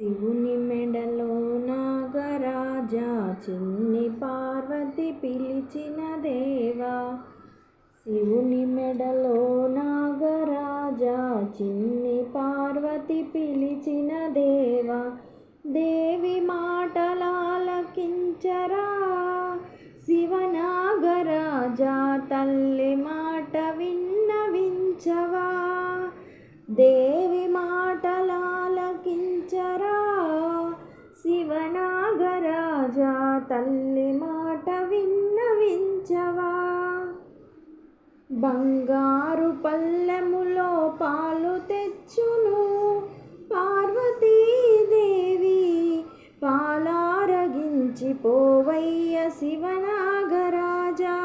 శివుని మెడలో నాగరాజా చిన్ని పార్వతి పిలిచిన దేవా. శివుని మెడలో నాగరాజా చిన్ని పార్వతి పిలిచిన దేవా. దేవి మాటలాలకించరా శివనాగరాజా తల్లి తల్లి మాట విన్నవించవా బంగారు పల్లెములో పాలు తెచ్చును పార్వతీదేవి. పాలారగించిపోవయ్య శివనాగరాజా.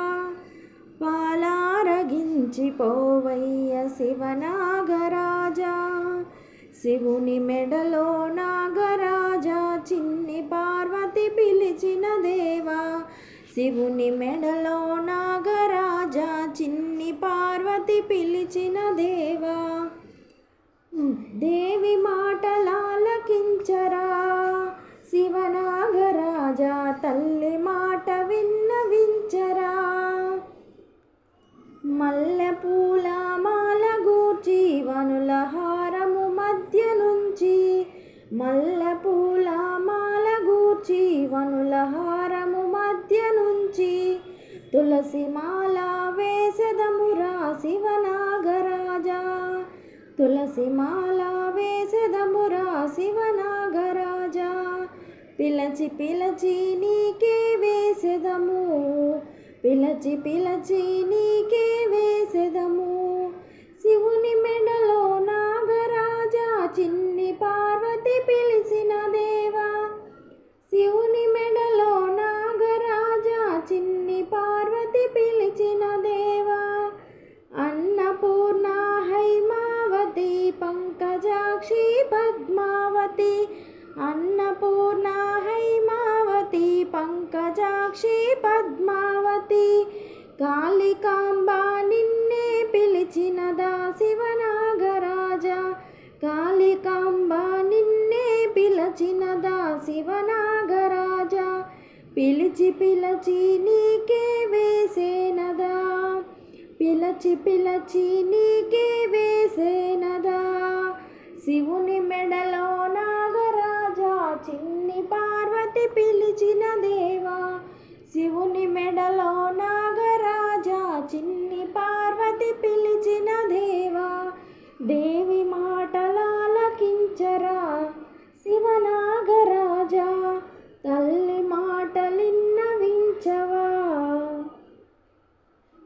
పాలారగించిపోవయ్య శివనాగరాజా. శివుని మెడలో నాగరాజా. శివుని మెడలో నాగరాజా చిన్ని పార్వతి పిలిచిన దేవా. దేవి మాటలాలకించరా శివనాగరాజా తల్లి తులసి మాల వేసెదమురా శివనాగరాజా. తులసి మాల వేసెదమురా శివనాగరాజా. పిలచి పిలచి నీకే వేసెదము. పిలచి పిలచి నీకే వేసెదము. పంకజాక్షి పద్మావతి అన్నపూర్ణ హైమావతి పంకజాక్షి పద్మావతి. కాళికాంబ నిన్నే పిలిచినదా శివనాగరాజా కాళికాంబ నిన్నే పిలచినదా శివనాగరాజా. పిలిచి పిలచి నీకే వేసేనదా పిలచి పిలచి నీకే వేసేనదా. శివుని మెడలో నాగరాజా చిన్ని పార్వతి పిలిచిన దేవా. శివుని మెడలో నాగరాజా చిన్ని పార్వతి పిలిచిన దేవా. దేవి మాటలాలకించరా శివనాగరాజా. తల్లి మాటలిన్నవించవా.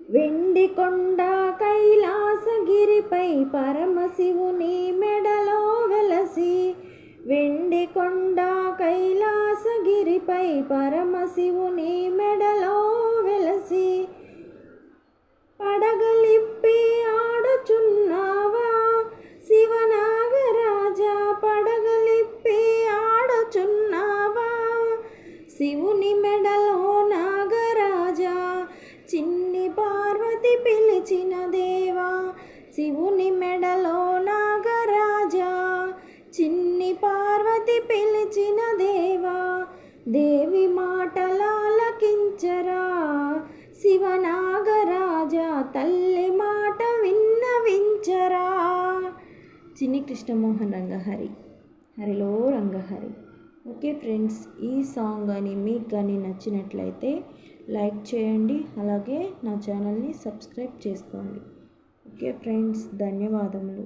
వెండి కొండ కైలాసగిరిపై పరమశివుని మెడ వెలసి వెండి కొండ కైలాసగిరిపై పరమశివుని మెడలో వెలసి. పడగలిప్పి ఆడుచున్నావా? శివనాగరాజా పడగలిప్పి ఆడుచున్నావా? శివుని మెడలో నాగరాజా చిన్ని పార్వతి పిలిచిన దేవా. శివుని మెడలో చిన్ని కృష్ణమోహన్ రంగహరి. హరిలో రంగహరి. ఓకే ఫ్రెండ్స్ ఈ సాంగ్ కానీ మీకు కానీ నచ్చినట్లయితే లైక్ చేయండి అలాగే నా ఛానల్ని సబ్స్క్రైబ్ చేసుకోండి. ఓకే ఫ్రెండ్స్ ధన్యవాదములు.